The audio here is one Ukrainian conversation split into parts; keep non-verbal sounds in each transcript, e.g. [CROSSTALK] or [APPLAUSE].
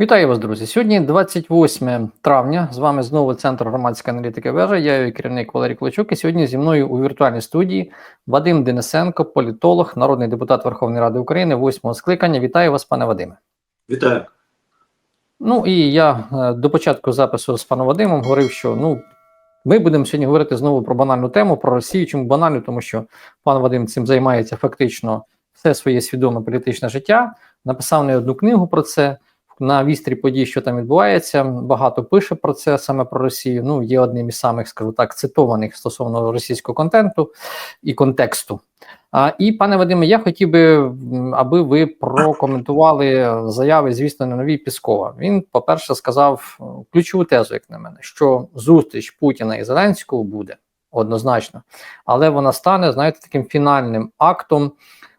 Вітаю вас, друзі. Сьогодні 28 травня. З вами знову центр громадської аналітики вежа. Я її керівник Валерій Клочук. І сьогодні зі мною у віртуальній студії Вадим Денисенко, політолог, народний депутат Верховної Ради України, восьмого скликання. Вітаю вас, пане Вадиме. Вітаю. Ну і я е, до початку запису з паном Вадимом говорив, що ну ми будемо сьогодні говорити знову про банальну тему, про Росію. Чому банальну? Тому що пан Вадим цим займається фактично все своє свідоме політичне життя. Написав не одну книгу про це. На вістрі подій, що там відбувається, багато пише про це саме про Росію. Ну, є одним із самих, скажу так, цитованих стосовно російського контенту і контексту. А, І, пане Вадиме, я хотів би, аби ви прокоментували заяви, звісно, на новій Піскова. Він, по-перше, сказав е, ключову тезу, як на мене, що зустріч Путіна і Зеленського буде однозначно, але вона стане, знаєте, таким фінальним актом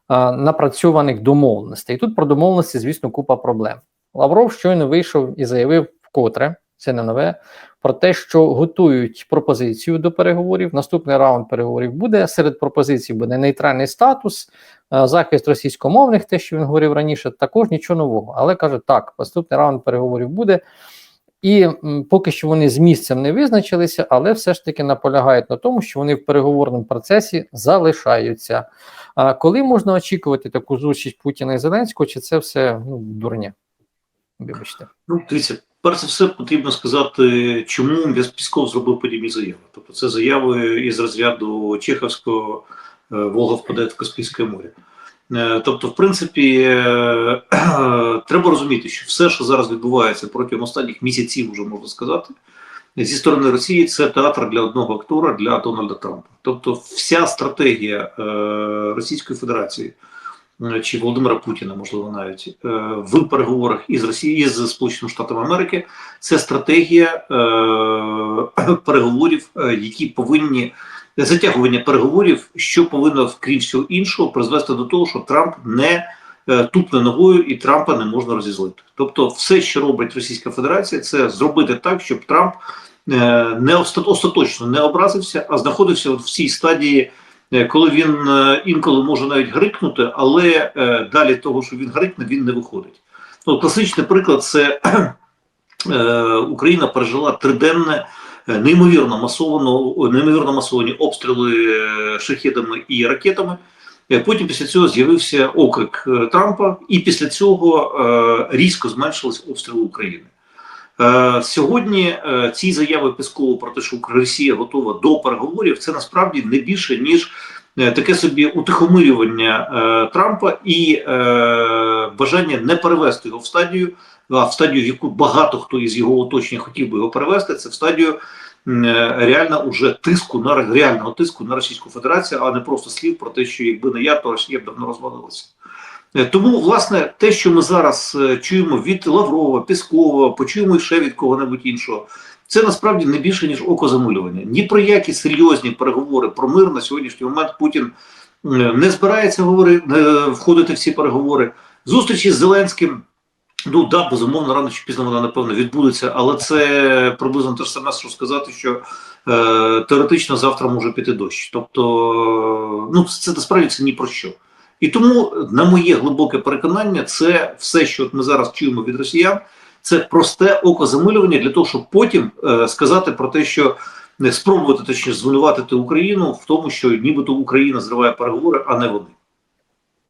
е, напрацьованих домовленостей. І тут про домовленості, звісно, купа проблем. Лавров щойно вийшов і заявив вкотре, це не нове, про те, що готують пропозицію до переговорів. Наступний раунд переговорів буде. Серед пропозицій буде нейтральний статус, е, захист російськомовних, те, що він говорив раніше, також нічого нового. Але каже, так, наступний раунд переговорів буде. І м, поки що вони з місцем не визначилися, але все ж таки наполягають на тому, що вони в переговорному процесі залишаються. А коли можна очікувати таку зустріч Путіна і Зеленського, чи це все ну, дурня? Вибачте. Ну, дивіться, перш за все потрібно сказати, чому Пісков зробив подібні заяви. Тобто це заяви із розряду Чеховського е, Волга впаде в Каспійське море. Е, Тобто, в принципі, е, [CLEARS THROAT] треба розуміти, що все, що зараз відбувається протягом останніх місяців, вже можна сказати, зі сторони Росії це театр для одного актора для Дональда Трампа. Тобто, вся стратегія Російської Федерації чи Володимира Путіна, можливо, навіть е, в переговорах із Росією з Сполученими Штатами Америки, це стратегія е, [CLEARS THROAT] переговорів, е, які повинні затягування переговорів, що повинно, крім всього іншого, призвести до того, що Трамп не е, тупне ногою і Трампа не можна розізлити. Тобто, все, що робить Російська Федерація, це зробити так, щоб Трамп е, не остаточно не образився, а знаходився в цій стадії. Е, Коли він е, інколи може навіть грикнути, але е, далі того, що він грикне, він не виходить. Ну, класичний приклад це [CLEARS THROAT] Україна пережила триденне неймовірно масовано, неймовірно масовані обстріли шахедами і ракетами. Потім після цього з'явився окрик Трампа, і після цього різко зменшились обстріли України. Е, Сьогодні е, ці заяви Пескова про те, що Росія готова до переговорів, це насправді не більше ніж е, таке собі утихомирювання Трампа і бажання не перевести його в стадію, а в стадію, в яку багато хто із його оточення хотів би його перевести, це в стадію реально уже тиску на реального тиску на Російську Федерацію, а не просто слів про те, що якби не я, то Росія б давно розвалилася. Е, Тому, власне, те, що ми зараз е, чуємо від Лаврова, Піскова, почуємо ще від кого-небудь іншого, це насправді не більше ніж окозамилювання. Ні про які серйозні переговори про мир на сьогоднішній момент Путін не збирається говорити, е, входити в ці переговори. Зустрічі з Зеленським. Ну да, безумовно, рано чи пізно вона напевно відбудеться, але це приблизно те ж саме, що сказати, що е, теоретично завтра може піти дощ. Тобто, ну це насправді це ні про що. І тому, на моє глибоке переконання, це все, що от ми зараз чуємо від росіян, це просте окозамилювання для того, щоб потім е, сказати про те, що не спробувати точніше звинуватити Україну в тому, що нібито Україна зриває переговори, а не вони.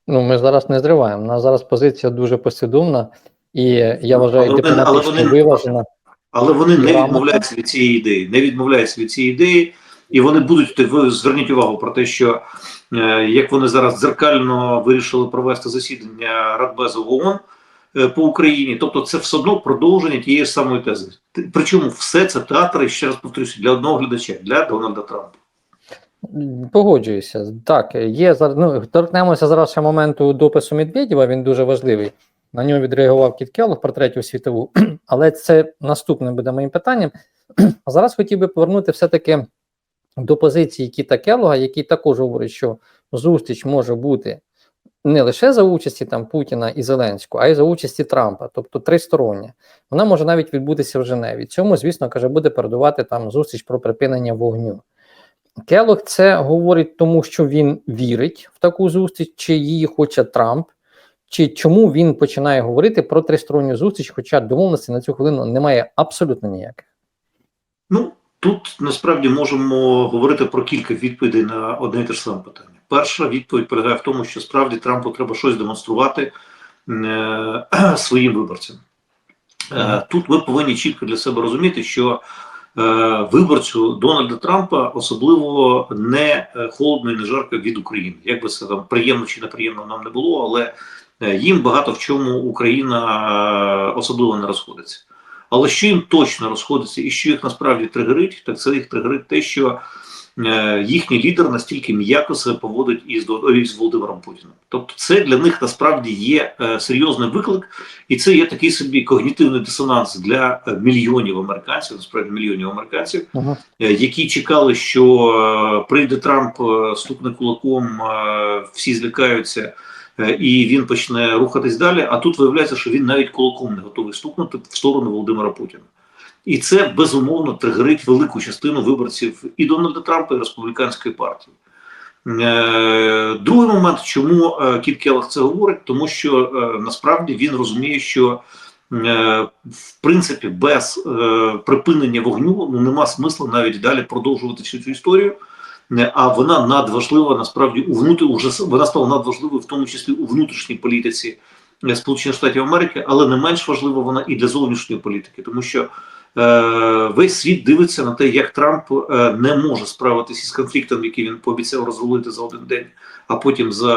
Ну, ми зараз не зриваємо. У нас зараз позиція дуже послідовна, і я вважаю, Але вони- але вони- виважена. Але вони не відмовляються від цієї ідеї, не відмовляються від цієї ідеї, і вони будуть зверніть увагу про те, що як вони зараз дзеркально вирішили провести засідання Радбезу ООН е, по Україні, тобто це все одно продовження тієї ж самої тези. Причому все це театри, ще раз повторюся, для одного глядача, для Дональда Трампа. Погоджуюся. Так, є. Ну, торкнемося зараз ще моменту допису Медведєва, він дуже важливий. На нього відреагував Кіт Келлог про третю світову, [CLEARS THROAT] але це наступним буде моїм питанням. А [CLEARS THROAT] зараз хотів би повернути все-таки до позиції Кіта Келлога, який також говорить, що зустріч може бути не лише за участі там Путіна і Зеленського, а й за участі Трампа, тобто тристороння. Вона може навіть відбутися в Женеві. Цьому, звісно, каже, буде передувати там зустріч про припинення вогню. Келлог це говорить тому, що він вірить в таку зустріч, чи її хоче Трамп, чи чому він починає говорити про тристоронню зустріч, хоча домовленості на цю хвилину немає абсолютно ніяких. Ну тут насправді можемо говорити про кілька відповідей на одне і те ж саме питання. Перша відповідь полягає в тому, що справді Трампу треба щось демонструвати е, [CLEARS THROAT] своїм виборцям. Е, тут ми повинні чітко для себе розуміти, що е, виборцю Дональда Трампа особливо не е, холодно і не жарко від України. Як би це там приємно чи неприємно нам не було, але е, їм багато в чому Україна е, особливо не розходиться. Але що їм точно розходиться і що їх насправді тригерить, так це їх тригерить те, що е, їхній лідер настільки м'яко себе поводить із, із Володимиром Путіним. Тобто, це для них насправді є е, серйозний виклик, і це є такий собі когнітивний дисонанс для е, мільйонів американців, насправді мільйонів американців, Угу. е, які чекали, що е, прийде Трамп, е, стукне кулаком, е, всі злякаються, і він почне рухатись далі. А тут виявляється, що він навіть кулаком не готовий стукнути в сторону Володимира Путіна. І це безумовно тригерить велику частину виборців і Дональда Трампа, і республіканської партії. Е, Другий момент, чому е, Кіт Келлог це говорить, тому що е, насправді він розуміє, що е, в принципі без е, припинення вогню ну нема смисла навіть далі продовжувати всю цю історію. А вона надважлива насправді у внутрі уже с- вона стала надважливою, в тому числі у внутрішній політиці е, Сполучених Штатів Америки, але не менш важлива вона і для зовнішньої політики, тому що е, весь світ дивиться на те, як Трамп е, не може справитися із конфліктом, який він пообіцяв розрулити за один день, а потім за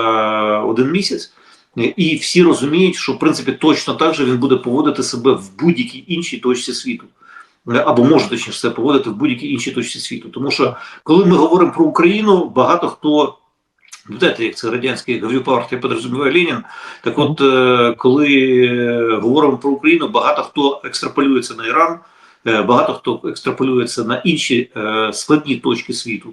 один місяць. Е, І всі розуміють, що в принципі точно так же він буде поводити себе в будь-якій іншій точці світу. Або може точніше себе поводити в будь-якій іншій точці світу. Тому що коли ми говоримо про Україну, багато хто Знаєте, як це радянський говорю партія підрозуміває Ленін. Так от, е, коли е, говоримо про Україну, багато хто екстраполюється на Іран, е, багато хто екстраполюється на інші складні точки світу.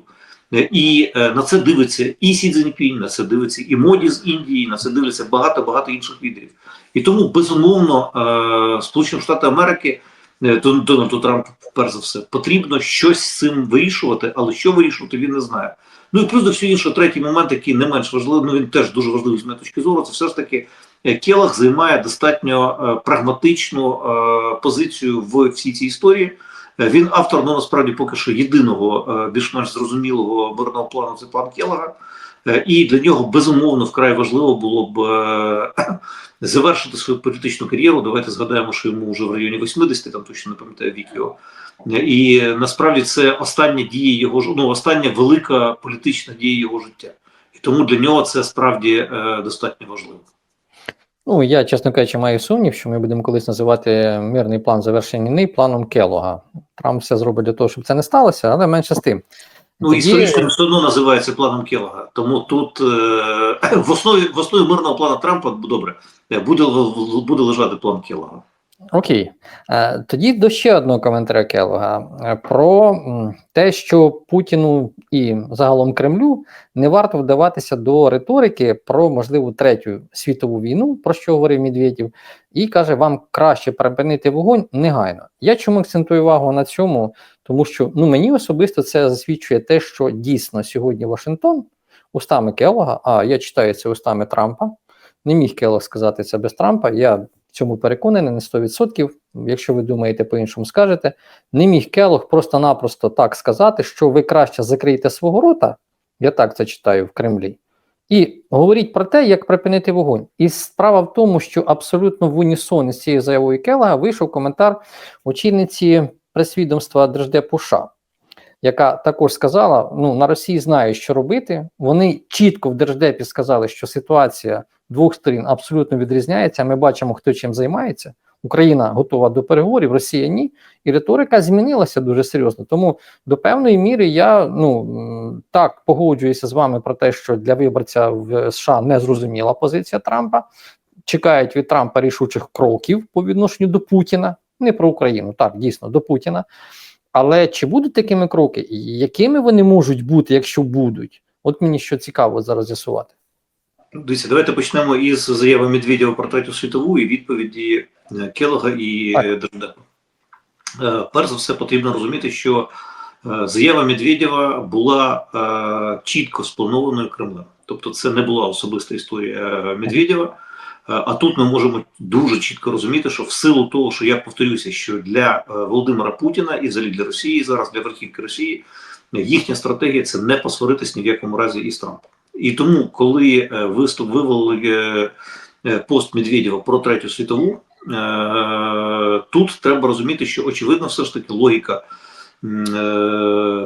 І на це дивиться і Сі Цзіньпінь, на це дивиться і Моді з Індії, на це дивляться багато багато інших лідерів. І тому безумовно Сполучені Штати Америки е, Дон- Дональду Трампу, перш за все, потрібно щось з цим вирішувати, але що вирішувати, він не знає. Ну і плюс до всього іншого, третій момент, який не менш важливий, ну він теж дуже важливий з моєї точки зору, це все ж таки е, Келах займає достатньо е, прагматичну позицію в всій цій історії. Він автор, ну насправді поки що єдиного більш-менш зрозумілого мирного плану це план Келлага. Е, І для нього безумовно вкрай важливо було б е, [CLEARS THROAT] завершити свою політичну кар'єру. Давайте згадаємо, що йому вже в районі 80, там точно не пам'ятаю вік його. Е, І насправді це остання дія його ну, остання велика політична дія його життя. І тому для нього це справді достатньо важливо. Ну, я, чесно кажучи, маю сумнів, що ми будемо колись називати мирний план завершення війни планом Келога. Трамп все зробить для того, щоб це не сталося, але менше з тим. Ну, Тоді- історично все одно називається планом Келлога. Тому тут е, [CLEARS THROAT] в основі в основі мирного плану Трампа добре е, буде буде лежати план Келлога. Окей. Е, Тоді до ще одного коментаря Келога е, про те, що Путіну і загалом Кремлю не варто вдаватися до риторики про можливу третю світову війну, про що говорив Медведєв, і каже, вам краще припинити вогонь негайно. Я чому акцентую увагу на цьому? Тому що ну мені особисто це засвідчує те, що дійсно сьогодні Вашингтон устами Келога, а я читаю це устами Трампа. Не міг Келог сказати це без Трампа. Я цьому переконаний на 100%. Якщо ви думаєте по-іншому, скажете. Не міг Келог просто-напросто так сказати, що ви краще закриєте свого рота. Я так це читаю в Кремлі. І говоріть про те, як припинити вогонь. І справа в тому, що абсолютно в унісон з цією заявою Келога вийшов коментар очільниці прес-відомства Держдепу США, яка також сказала: ну на Росії знають, що робити. Вони чітко в держдепі сказали, що ситуація двох сторін абсолютно відрізняється. Ми бачимо, хто чим займається. Україна готова до переговорів, Росія ні, і риторика змінилася дуже серйозно. Тому до певної міри я ну так погоджуюся з вами про те, що для виборця в США не зрозуміла позиція Трампа. Чекають від Трампа рішучих кроків по відношенню до Путіна, не про Україну, так дійсно до Путіна. Але чи будуть такими кроки, і якими вони можуть бути, якщо будуть? От мені що цікаво зараз з'ясувати. Дивіться, давайте почнемо із заяви Медведєва про третю світову і відповіді е, Келлога і е, Держдепа. Е, Перш за все, потрібно розуміти, що заява Медведєва була чітко спланованою Кремлем. Тобто, це не була особиста історія Медведєва. А тут ми можемо дуже чітко розуміти, що в силу того, що я повторюся, що для Володимира Путіна і взагалі для Росії зараз для верхівки Росії їхня стратегія це не посваритись ні в якому разі із Трампом. І тому, коли е, виступ вивели е, е, пост Медведєва про третю світову, тут треба розуміти, що очевидно, все ж таки логіка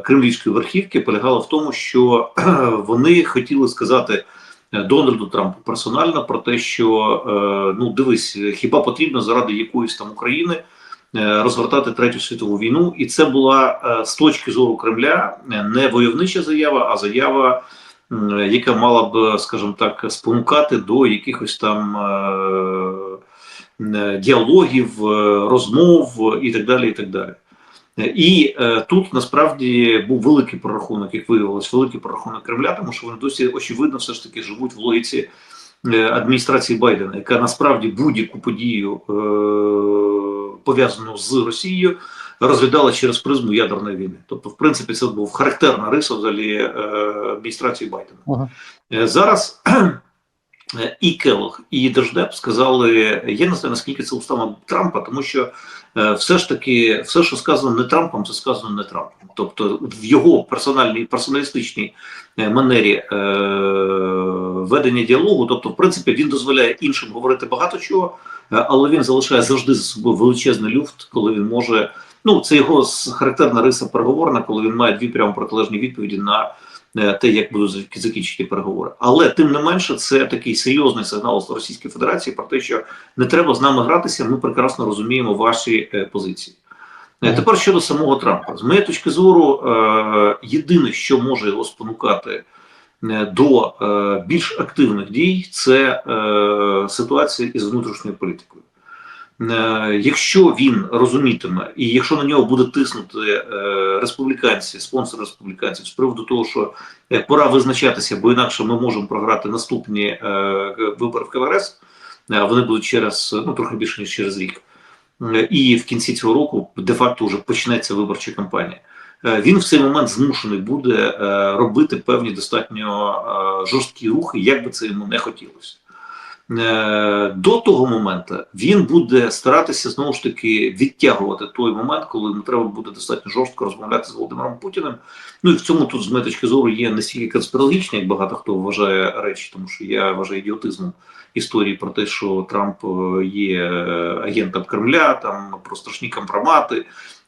кремлівської верхівки полягала в тому, що [CLEARS THROAT] вони хотіли сказати. Дональду Трампу персонально про те, що ну дивись, хіба потрібно заради якоїсь там України розгортати третю світову війну, і це була з точки зору Кремля не войовнича заява, а заява, яка мала б, скажімо так, спонукати до якихось там е, е, діалогів, е, розмов і так далі. І так далі. І тут насправді був великий прорахунок, як виявилось, великий прорахунок Кремля, тому що вони досі очевидно все ж таки живуть в логіці адміністрації Байдена, яка насправді будь-яку подію е, пов'язану з Росією розглядала через призму ядерної війни. Тобто, в принципі, це був характерна риса взагалі е, адміністрації Байдена. Ага. Е, Зараз [CLEARS THROAT] і Келлог, і Держдеп сказали, я не знаю, наскільки це устами Трампа, тому що е, все ж таки, все, що сказано не Трампом, це сказано не Трампом. Тобто в його персональній персоналістичній манері е, ведення діалогу, тобто, в принципі, він дозволяє іншим говорити багато чого, але він залишає завжди за собою величезний люфт, коли він може. Ну, це його характерна риса переговорна, коли він має дві прямо протилежні відповіді на е, те, як будуть зак- закінчені переговори. Але тим не менше, це такий серйозний сигнал з Російської Федерації про те, що не треба з нами гратися. Ми прекрасно розуміємо ваші е, позиції. Е, Тепер щодо самого Трампа, з моєї точки зору, єдине, що може його спонукати до більш активних дій, це ситуація із внутрішньою політикою. Е, Якщо він розумітиме, і якщо на нього буде тиснути е, республіканці, спонсори республіканців з приводу того, що е, пора визначатися, бо інакше ми можемо програти наступні вибори в КВРС, вони будуть через ну трохи більше ніж через рік. І в кінці цього року де-факто вже почнеться виборча кампанія. Він в цей момент змушений буде робити певні достатньо жорсткі рухи, як би це йому не хотілося. Е, До того моменту він буде старатися знову ж таки відтягувати той момент, коли йому треба буде достатньо жорстко розмовляти з Володимиром Путіним. Ну і в цьому тут з моєї точки зору є не стільки конспірологічні, як багато хто вважає речі, тому що я вважаю ідіотизмом історії про те, що Трамп е, є агентом Кремля, там про страшні компромати.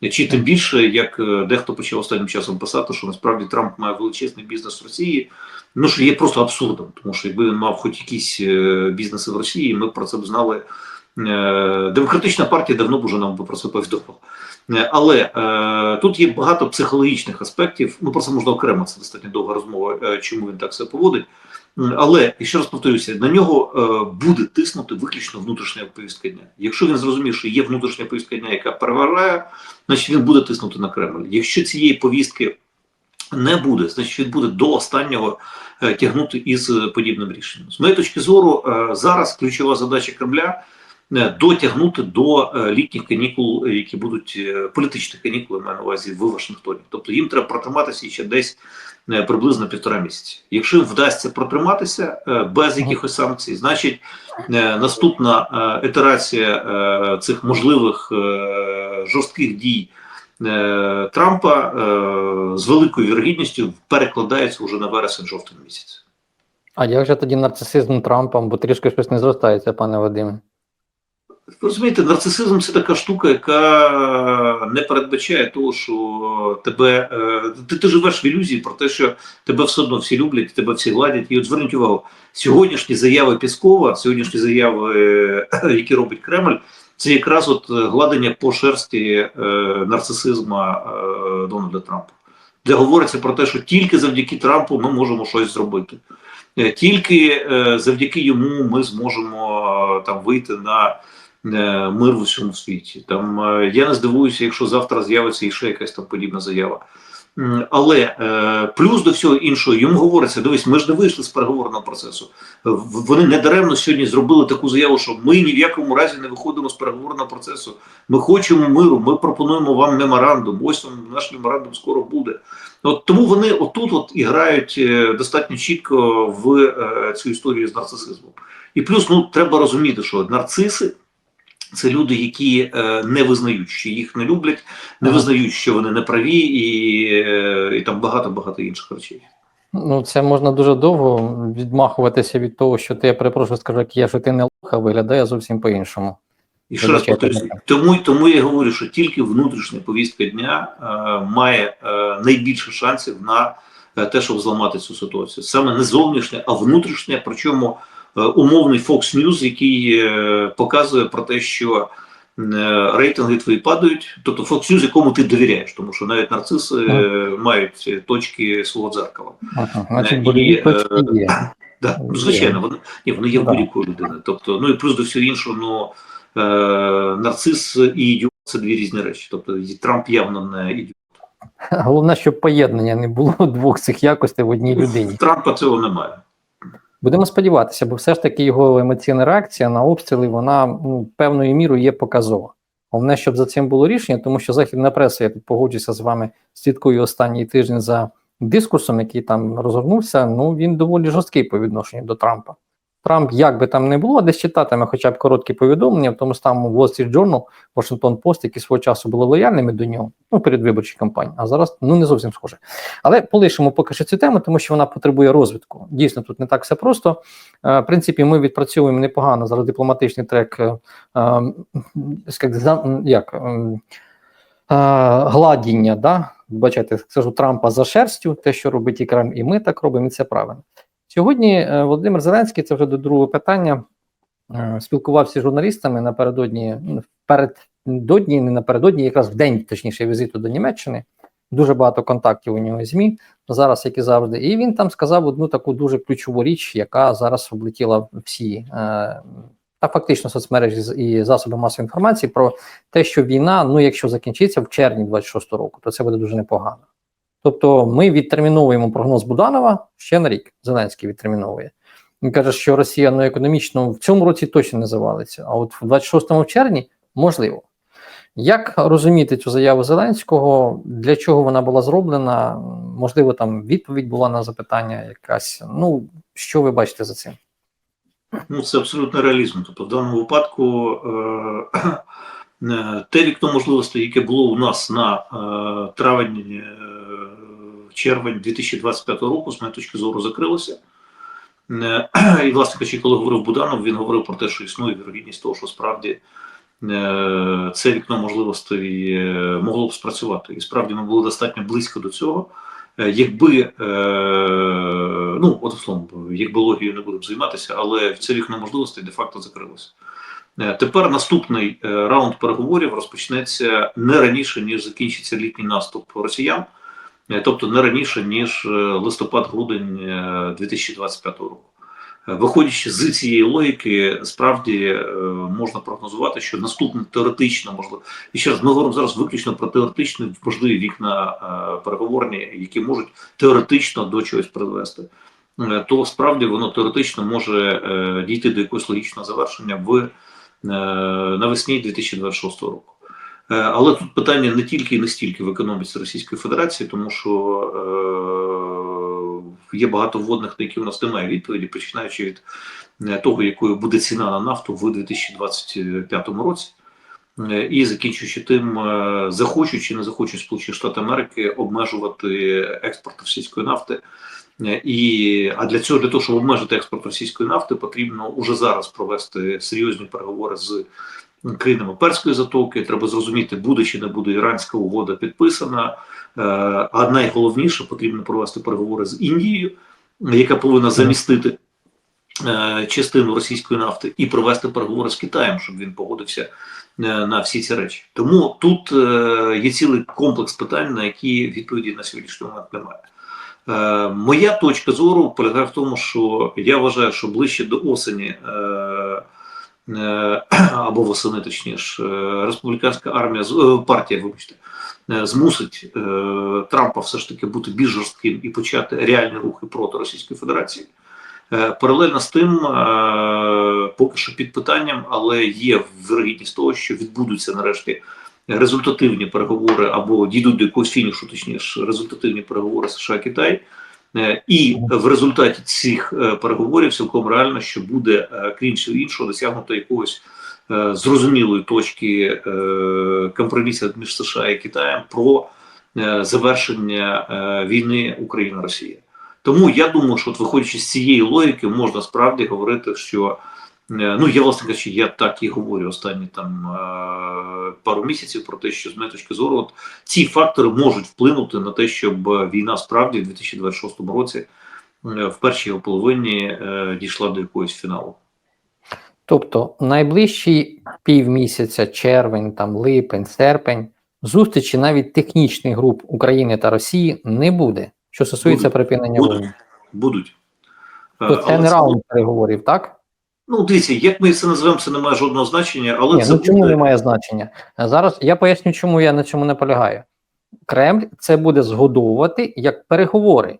Чи тим більше, як е, дехто почав останнім часом писати, що насправді Трамп має величезний бізнес в Росії, ну що є просто абсурдом, тому що якби він мав хоч якісь е, бізнеси в Росії, ми б про це б знали. Е, Демократична партія давно б уже нам би про це повідомила. Але е, тут є багато психологічних аспектів. Ну про це можна окремо, це достатньо довга розмова, чому він так себе поводить. Але і ще раз повторюся, на нього е, буде тиснути виключно внутрішня повістка дня. Якщо він зрозумів, що є внутрішня повістка дня, яка переважає, значить він буде тиснути на Кремль. Якщо цієї повістки не буде, значить він буде до останнього е, тягнути із е, подібним рішенням. З моєї точки зору, зараз ключова задача Кремля. Е, Дотягнути до е, літніх канікул, які будуть е, політичних канікул, я маю на увазі в Вашингтоні. Тобто їм треба протриматися ще десь приблизно півтора місяці. Якщо їм вдасться протриматися без якихось санкцій, значить наступна ітерація цих можливих жорстких дій Трампа з великою вірогідністю перекладається вже на вересень-жовтень місяць. А як же тоді нарцисизм Трампом, бо трішки щось не зростається, пане Вадиме? Розумієте, нарцисизм це така штука, яка не передбачає того, що тебе е, ти, ти живеш в ілюзії про те, що тебе все одно всі люблять, тебе всі гладять. І от зверніть увагу, сьогоднішні заяви Піскова, сьогоднішні заяви, е, які робить Кремль, це якраз от гладення по шерсті е, нарцисизма Дональда Трампа, де говориться про те, що тільки завдяки Трампу ми можемо щось зробити. Тільки завдяки йому ми зможемо там вийти на мир в усьому світі. Там е, я не здивуюся, якщо завтра з'явиться і ще якась там подібна заява. Але е, плюс до всього іншого йому говориться: дивись, ми ж не вийшли з переговорного процесу. Вони недаремно сьогодні зробили таку заяву, що ми ні в якому разі не виходимо з переговорного процесу. Ми хочемо миру, ми пропонуємо вам меморандум. Ось вам наш меморандум скоро буде. От тому вони отут от і грають е, достатньо чітко в е, цю історію з нарцисизмом. І плюс ну треба розуміти, що нарциси це люди, які е, не визнають, що їх не люблять, не визнають, що вони не праві, і, е, і там багато багато інших речей. Ну, це можна дуже довго відмахуватися від того, що ти, я перепрошую, скажу, як є, що ти не лох, а виглядає зовсім по-іншому. І ще раз так. тому, тому я говорю, що тільки внутрішня повістка дня е, має е, найбільше шансів на е, те, щоб зламати цю ситуацію. Саме не зовнішня, а внутрішня, причому умовний Fox News, який е, показує про те, що е, рейтинги твої падають, тобто Fox News, якому ти довіряєш, тому що навіть нарциси е, мають е, точки свого дзеркала. Ага, значить, І, е. Да, ну, звичайно, вони, ні, вони є в будь-якої людини. Тобто, ну і плюс до всього іншого, ну е, нарцис і ідіот це дві різні речі. Тобто Трамп явно не ідіот. Головне, щоб поєднання не було [LAUGHS] двох цих якостей в одній людині. В Трампа цього немає. Будемо сподіватися, бо все ж таки його емоційна реакція на обстріли, вона ну, певною мірою є показова. Головне, щоб за цим було рішення, тому що західна преса, я тут погоджуся з вами, слідкую останній тиждень за дискурсом, який там розгорнувся. Ну він доволі жорсткий по відношенню до Трампа. Трамп, як би там не було, десь читатиме хоча б короткі повідомлення, в тому ж самому Wall Street Journal, Washington Post, які свого часу були лояльними до нього, ну перед виборчою кампанією, а зараз ну не зовсім схоже. Але полишимо поки що цю тему, тому що вона потребує розвитку. Дійсно, тут не так все просто. Е, В принципі, ми відпрацьовуємо непогано зараз дипломатичний трек, е, е, як, гладіння, да? бачите, скажу Трампа за шерстю, те, що робить і Кремль, і ми так робимо, і це правильно. Сьогодні е, Володимир Зеленський, це вже до другого питання, е, спілкувався з журналістами напередодні, ну, передодні, не напередодні, якраз в день, точніше, візиту до Німеччини. Дуже багато контактів у нього ЗМІ зараз, як і завжди. І він там сказав одну таку дуже ключову річ, яка зараз облетіла всі е, та фактично соцмережі і засоби масової інформації про те, що війна, ну якщо закінчиться в червні 26-го року, то це буде дуже непогано. Тобто ми відтерміновуємо прогноз Буданова ще на рік. Зеленський відтерміновує. Він каже, що Росія ну, економічно в цьому році точно не завалиться, а от в 26-му в червні можливо. Як розуміти цю заяву Зеленського? Для чого вона була зроблена? Можливо, там відповідь була на запитання якась. Ну, що ви бачите за цим? Ну, це абсолютно реалізм. Тобто, в даному випадку е, [CLEARS THROAT] е, те вікно можливостей, яке було у нас на е, травень, е, червень 2025 року, з моєї точки зору, закрилося. Е, І, власне кажучи, коли говорив Буданов, він говорив про те, що існує вірогідність того, що справді е, це вікно можливостей е, могло б спрацювати. І справді ми були достатньо близько до цього. Якби, ну, от словом, якби логією не будемо займатися, але це вікно можливостей де-факто закрилося. Тепер наступний раунд переговорів розпочнеться не раніше, ніж закінчиться літній наступ росіян, тобто не раніше, ніж е, листопад-грудень е, 2025 року. Е, Виходячи з цієї логіки, справді е, можна прогнозувати, що наступне теоретично можливо, і ще раз ми говоримо зараз виключно про теоретичні можливі вікна е, переговорні, які можуть теоретично до чогось призвести. Е, То справді воно теоретично може е, дійти до якогось логічного завершення в е, навесні 2026 року. Е, Але тут питання не тільки і не стільки в економіці Російської Федерації, тому що е, є багато вводних, на які у нас немає відповіді, починаючи від е, того, якою буде ціна на нафту в 2025 році, е, і закінчуючи тим, захочуть чи не захочуть Сполучені Штати Америки обмежувати експорт російської нафти. І а для цього, для того, щоб обмежити експорт російської нафти, потрібно уже зараз провести серйозні переговори з країнами Перської затоки. Треба зрозуміти, буде чи не буде іранська угода підписана. Е, А найголовніше потрібно провести переговори з Індією, яка повинна замістити е, частину російської нафти, і провести переговори з Китаєм, щоб він погодився е, на всі ці речі. Тому тут є цілий комплекс питань, на які відповіді на сьогоднішній момент немає. Моя точка зору полягає в тому, що я вважаю, що ближче до осені [CLEARS THROAT] або восени, точніше, е, республіканська армія е, партія, вибачте, е, змусить Трампа все ж таки бути більш жорстким і почати реальні рухи проти Російської Федерації. Паралельно з тим, поки що під питанням, але є вірогідність того, що відбудуться нарешті результативні переговори або дійдуть до якогось фінішу, точніше, результативні переговори США Китай. Е, І в результаті цих е, переговорів цілком реально, що буде е, крім всього іншого, досягнуто якогось зрозумілої точки компромісу між США і Китаєм про завершення війни Україна-Росія. Тому я думаю, що от виходячи з цієї логіки, можна справді говорити, що ну я власне кажучи, я так і говорю останні там е, пару місяців про те, що з моєї точки зору, от ці фактори можуть вплинути на те, щоб е, війна справді в 2026 році е, в першій його половині е, дійшла до якогось фіналу. Тобто найближчі півмісяця, червень, там липень, серпень, зустрічі навіть технічних груп України та Росії не буде, що стосується Будуть. припинення Будуть. війни. Будуть. Е, То це не раунд переговорів, так? Ну, дивіться, як ми це називаємо, це не має жодного значення, але Ні, це ну чому буде- не має значення? А Зараз я поясню, чому я на цьому наполягаю. Кремль це буде згодовувати як переговори.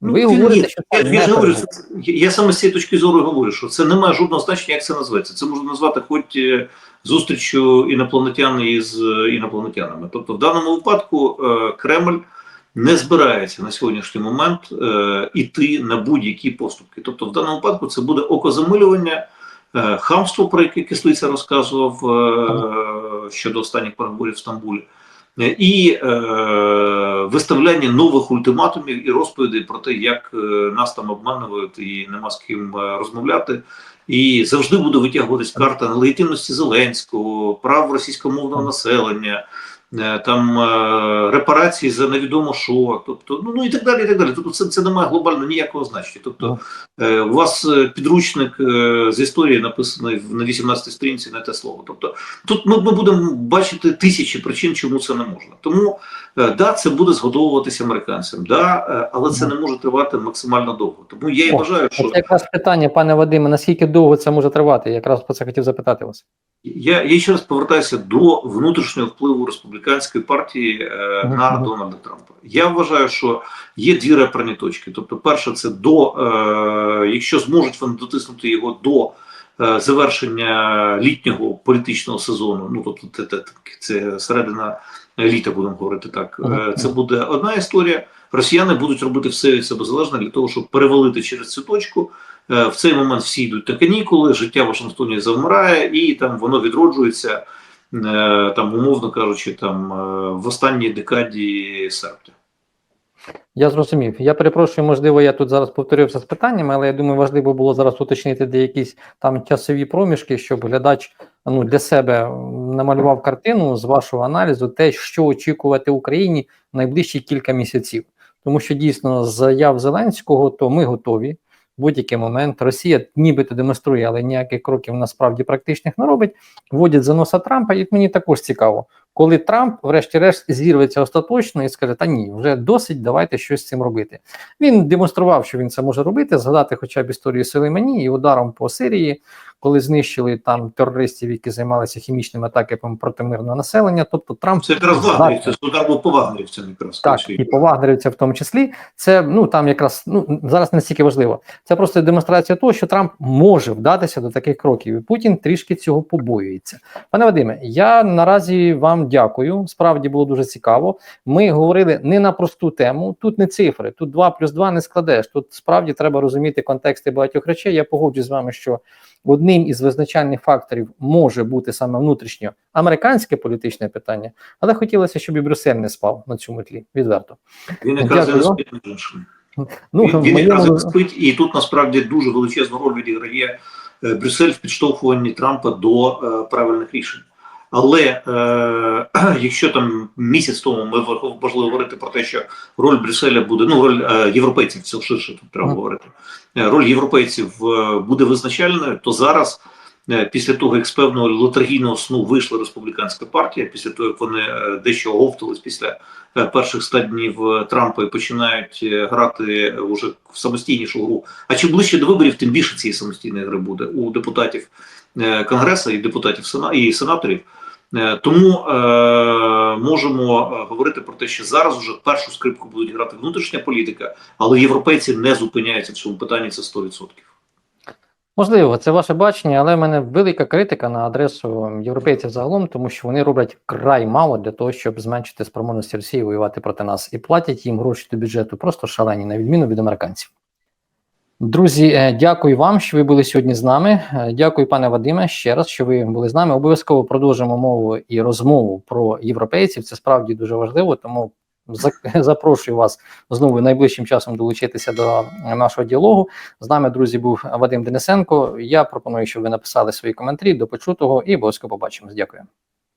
Ну, Ви він- говорите, ні, що я, це я не говорю, це- я, я саме з цієї точки зору говорю, що це не має жодного значення, як це називається. Це можна назвати хоч е, зустрічю інопланетян із е, інопланетянами. Тобто, в даному випадку е, Кремль не збирається на сьогоднішній момент е, іти на будь-які поступки. Тобто, в даному випадку це буде окозамилювання, е, хамство, про яке Кислиця розказував е, щодо останніх переговорів в Стамбулі. Е, і е, виставляння нових ультиматумів і розповідей про те, як е, нас там обманюють і нема з ким е, розмовляти. І завжди буде витягуватись карта нелегітимності Зеленського, прав російськомовного населення, там е, репарації за невідомо що, тобто, ну, ну і так далі. і так далі. Тобто це, це не має глобально ніякого значення. Тобто е, у вас е, підручник е, з історії написаний в- на 18 сторінці, не те слово. Тобто тут ми, ми будемо бачити тисячі причин, чому це не можна. Тому е, да, це буде згодовуватися американцям, да, е, але це не може тривати максимально довго. Тому я і О, вважаю, що Це якраз питання, пане Вадиме, наскільки довго це може тривати? Я якраз про це хотів запитати вас. я, я ще раз повертаюся до внутрішнього впливу республіканської партії е, на Дональда Трампа. Я вважаю, що є дві реперні точки. Тобто, перше, це до е, якщо зможуть вони дотиснути його до е, завершення літнього політичного сезону. Ну тобто, це, це, це середина літа, будемо говорити так. Це буде одна історія. Росіяни будуть робити все від себе залежне для того, щоб перевалити через цю точку. В цей момент всі йдуть на канікули, життя в Вашингтоні завмирає, і там воно відроджується, там, умовно кажучи, там е, в останній декаді серпня. Я зрозумів. Я перепрошую, можливо, я тут зараз повторився з питаннями, але я думаю, важливо було зараз уточнити де якісь там часові проміжки, щоб глядач ну, для себе намалював картину з вашого аналізу, те, що очікувати Україні в найближчі кілька місяців. Тому що дійсно з заяв Зеленського, то ми готові. Будь-який момент Росія нібито демонструє, але ніяких кроків насправді практичних не робить. Вводять за носа Трампа, і мені також цікаво, коли Трамп, врешті-решт, зірветься остаточно і скаже: Та ні, вже досить, давайте щось з цим робити. Він демонстрував, що він це може робити, згадати хоча б історію Сулеймані і ударом по Сирії, коли знищили там терористів, які займалися хімічними атаками проти мирного населення. Тобто Трамп Це якраз вагнерівці, це був по вагнерівцям якраз. Так, і по вагнерівцям в тому числі, це ну там якраз ну зараз не настільки важливо. Це просто демонстрація того, що Трамп може вдатися до таких кроків, і Путін трішки цього побоюється. Пане Вадиме, я наразі вам дякую. Справді було дуже цікаво. Ми говорили не на просту тему. Тут не цифри, тут 2 плюс 2 не складеш. Тут справді треба розуміти контексти багатьох речей. Я погоджуюсь з вами, що одним із визначальних факторів може бути саме внутрішньо американське політичне питання, але хотілося, щоб і Брюссель не спав на цьому тлі. Відверто. Він якраз зараз спить. Ну, він, він якраз моєму... спить, і тут насправді дуже величезну роль відіграє е, Брюссель в підштовхуванні Трампа до е, правильних рішень. Але е, [CLEARS THROAT] якщо там місяць тому ми важливо говорити про те, що роль Брюсселя буде, ну роль е, європейців це ширше тут треба Мгм. говорити. Е, роль європейців е, буде визначальною, то зараз. е, Після того, як з певного летаргійного сну вийшла республіканська партія, після того як вони е, дещо оговтались після перших ста днів Трампа і починають грати уже в самостійнішу гру. А чим ближче до виборів, тим більше цієї самостійної гри буде у депутатів Конгресу і депутатів Сена і сенаторів. Е, Тому е, можемо е, говорити про те, що зараз уже першу скрипку будуть грати внутрішня політика, але європейці не зупиняються в цьому питанні. Це 100%. Можливо, це ваше бачення, але в мене велика критика на адресу європейців загалом, тому що вони роблять край мало для того, щоб зменшити спроможності Росії воювати проти нас, і платять їм гроші до бюджету просто шалені, на відміну від американців. Друзі, е, дякую вам, що ви були сьогодні з нами. Е, Дякую, пане Вадиме, ще раз, що ви були з нами. Обов'язково продовжимо мову і розмову про європейців. Це справді дуже важливо, тому [LAUGHS] запрошую вас знову найближчим часом долучитися до нашого діалогу. З нами, друзі, був Вадим Денисенко. Я пропоную, щоб ви написали свої коментарі до почутого і обов'язково побачимось. Дякую.